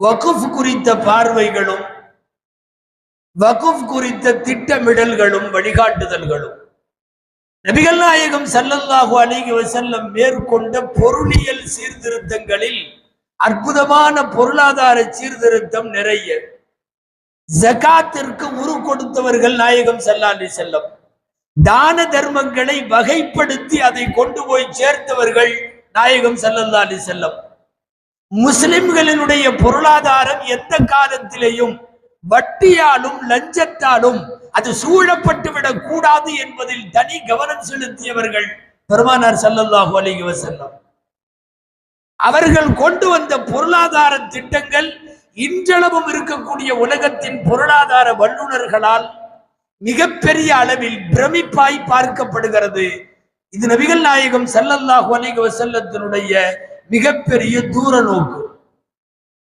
வகுஃப் குறித்த பார்வைகளும் வகுஃப் குறித்த திட்டமிடல்களும் வழிகாட்டுதல்களும். நபிகள் நாயகம் சல்லல்லாஹு அலிகி வசல்லம் மேற்கொண்ட பொருளியல் சீர்திருத்தங்களில் அற்புதமான பொருளாதார சீர்திருத்தம் நிறைய. ஜகாத்திற்கு உரு கொடுத்தவர்கள் நாயகம் ஸல்லல்லாஹு செல்லம் தான தர்மங்களை வகைப்படுத்தி அதை கொண்டு போய் சேர்த்தவர்கள் நாயகம் ஸல்லல்லாஹு அலைஹி செல்லம் முஸ்லிம்களினுடைய பொருளாதாரம் எந்த காலத்திலேயும் வட்டியாலும் லஞ்சத்தாலும் அது சூழப்பட்டு விடக் கூடாது என்பதில் தனி கவனம் செலுத்தியவர்கள் பெருமானார் சல்லல்லாஹு அலைஹி வசல்லம் அவர்கள் கொண்டு வந்த பொருளாதார திட்டங்கள் இன்றளவும் இருக்கக்கூடிய உலகத்தின் பொருளாதார வல்லுநர்களால் மிகப்பெரிய அளவில் பிரமிப்பாய் பார்க்கப்படுகிறது. இது நபிகள் நாயகம் ஸல்லல்லாஹு அலைஹி வசல்லத்தினுடைய மிகப்பெரிய தூர நோக்கு